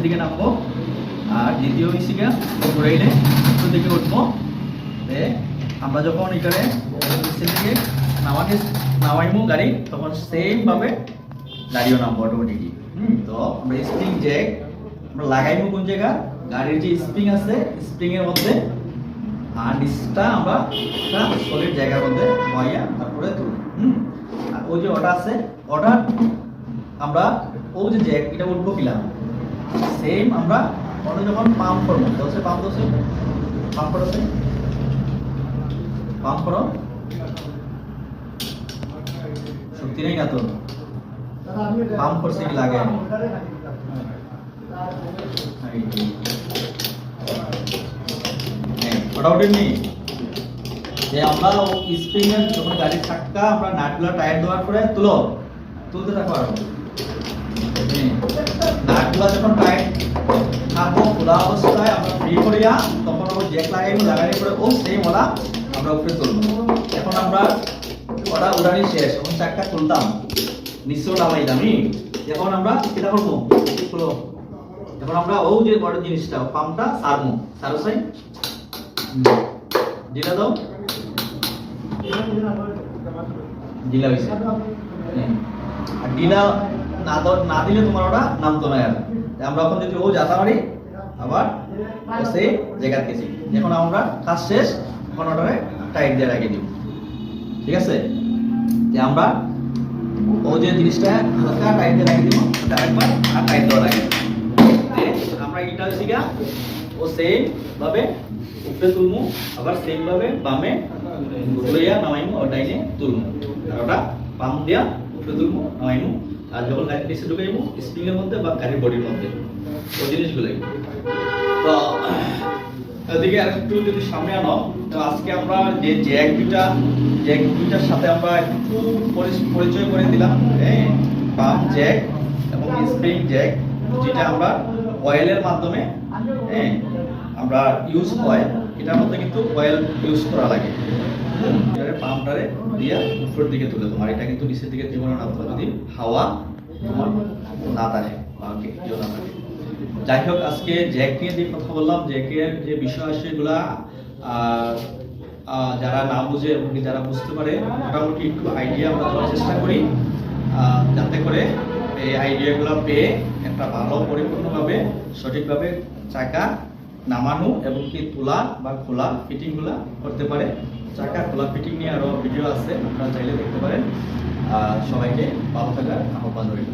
নিচের দিকে নামবো। আর দ্বিতীয় ইসিকে ঘুরাইলে উপর দিকে উঠবো। আমরা যখন এখানে দিকে নামাতে নামাইবো গাড়ি, তখন সেম ভাবে গাড়িও নামবো অটোমেটিকলি হুম, তো আমরা স্প্রিং জ্যাক আমরা লাগাইবো কোন জায়গা? গাড়ির যে স্প্রিং আছে স্প্রিং এর মধ্যে। আর নিচটা আমরা একটা সলিড জায়গার মধ্যে বয়াইয়া তারপরে তুলব। হুম, আর ওই যে ওটা আছে ওটা আমরা ও যে জ্যাক এটা উঠবো কিলাম সেম আমরা ওটা যখন পাম্প করব দশে পাম্প দশে পাম্প করো পাম্প করো। শক্তি নেই না তো পাম্প করছে কি লাগে। হ্যাঁ, যে আমরা যখন গাড়ির চাক্কা আমরা নাটগুলো টায়ার দেওয়ার পরে তুলো। তুলতে থাকো নাটগুলো যখন টাইট থাকব খোলা অবস্থায় আমরা ফ্রি করিয়া তখন আমরা জ্যাক লাগাইবো লাগাই পরে ও সেম ওলা আমরা উপরে তুলবো এখন আমরা ওটা উড়ানি শেষ, এখন চাক্কা তুলতাম নিশ্চয় নামাইতাম এখন আমরা এটা করব খুলো এখন আমরা ও যে বড় জিনিসটা পাম্পটা সারমু সারো সাই দিলা দাও। দিলা হইছে আর দিলা না না দিলে তোমার ওটা নামতো না আর আমরা এখন যদি ও যাতা পারি আবার সেই জায়গা গেছি এখন আমরা কাজ শেষ, এখন ওটারে টাইট দিয়ে রাখি দিব ঠিক আছে? যে আমরা ও যে জিনিসটা হালকা টাইট দিয়ে রাখি দিব, ওটা একবার আর টাইট দেওয়া লাগে আমরা এটা শিখা ও সেম ভাবে উপরে তুলমু, আবার সেম ভাবে বামে ঘুরাইয়া নামাইমু, ওটাই তুলমু। আর ওটা পাম দিয়া উপরে তুলমু, নামাইমু। আর যখন গাড়ির নিচে ঢুকাইমু স্প্রিং এর মধ্যে বা গাড়ির বডির মধ্যে, ওই জিনিসগুলোই। তো, এদিকে একটু যদি সামনে আনো, তো আজকে আমরা যে জ্যাক দুটা জ্যাক দুটার সাথে আমরা একটু পরি- পরিচয় করে দিলাম হ্যাঁ? পাম্প জ্যাক এবং স্প্রিং জ্যাক যেটা আমরা অয়েলের মাধ্যমে হ্যাঁ? আমরা ইউজ হয় এটার মধ্যে কিন্তু অয়েল ইউজ করা লাগে। পাম্পটারে দিয়া উপরের দিকে তুলে তোমার এটা কিন্তু নিচের দিকে জীবনে না তোমার যদি হাওয়া তোমার না থাকে বা কেউ না থাকে। যাই হোক, আজকে জ্যাক নিয়ে যে কথা বললাম, জ্যাকের যে বিষয় সেগুলা যারা না বুঝে এবং যারা বুঝতে পারে, মোটামুটি একটু আইডিয়া আমরা দেওয়ার চেষ্টা করি। যাতে করে এই আইডিয়াগুলো পেয়ে একটা ভালো, পরিপূর্ণভাবে, সঠিকভাবে চাকা নামানো এবং কি তোলা বা খোলা ফিটিংগুলো করতে পারে। চাকা খোলা ফিটিং নিয়ে আরও ভিডিও আছে, আপনারা চাইলে দেখতে পারেন। সবাইকে ভালো থাকার আহ্বান রইল।